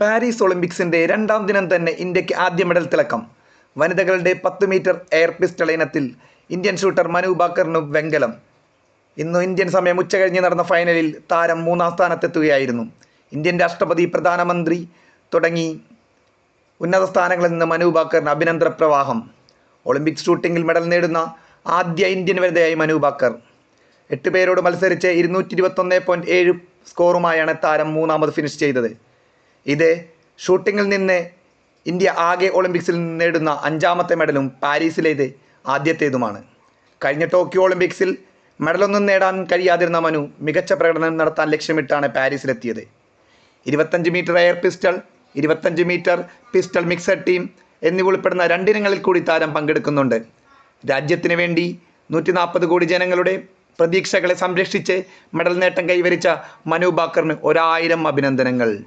Paris ഒളിമ്പിക്സിന്റെ രണ്ടാം ദിനം തന്നെ ഇന്ത്യയ്ക്ക് ആദ്യ മെഡൽ തിളക്കം. വനിതകളുടെ പത്ത് മീറ്റർ എയർ പിസ്റ്റൾ ഇനത്തിൽ ഇന്ത്യൻ ഷൂട്ടർ മനു ബാക്കറിനും വെങ്കലം. ഇന്ന് ഇന്ത്യൻ സമയം ഉച്ചകഴിഞ്ഞ് നടന്ന ഫൈനലിൽ താരം മൂന്നാം സ്ഥാനത്തെത്തുകയായിരുന്നു. ഇന്ത്യൻ രാഷ്ട്രപതി പ്രധാനമന്ത്രി തുടങ്ങി ഉന്നത സ്ഥാനങ്ങളിൽ നിന്ന് മനു ബാക്കറിന് അഭിനന്ദന പ്രവാഹം. ഒളിമ്പിക്സ് ഷൂട്ടിങ്ങിൽ മെഡൽ നേടുന്ന ആദ്യ ഇന്ത്യൻ വനിതയായി മനു ബാക്കർ എട്ട് പേരോട് മത്സരിച്ച് ഇരുന്നൂറ്റി ഇരുപത്തൊന്ന് പോയിന്റ് ഏഴ് സ്കോറുമായാണ് താരം മൂന്നാമത് ഫിനിഷ് ചെയ്തത്. ഇത് ഷൂട്ടിങ്ങിൽ നിന്ന് ഇന്ത്യ ആകെ ഒളിമ്പിക്സിൽ നേടുന്ന അഞ്ചാമത്തെ മെഡലും പാരീസിലേത് ആദ്യത്തേതുമാണ്. കഴിഞ്ഞ ടോക്കിയോ ഒളിമ്പിക്സിൽ മെഡലൊന്നും നേടാൻ കഴിയാതിരുന്ന മനു മികച്ച പ്രകടനം നടത്താൻ ലക്ഷ്യമിട്ടാണ് പാരീസിലെത്തിയത്. ഇരുപത്തഞ്ച് മീറ്റർ എയർ പിസ്റ്റൾ ഇരുപത്തഞ്ച് മീറ്റർ പിസ്റ്റൾ മിക്സഡ് ടീം എന്നിവ ഉൾപ്പെടുന്ന രണ്ടിനങ്ങളിൽ കൂടി താരം പങ്കെടുക്കുന്നുണ്ട്. രാജ്യത്തിന് വേണ്ടി നൂറ്റി നാൽപ്പത് കോടി ജനങ്ങളുടെ പ്രതീക്ഷകളെ സംരക്ഷിച്ച് മെഡൽ നേട്ടം കൈവരിച്ച മനു ബാക്കറിന് ഒരായിരം അഭിനന്ദനങ്ങൾ.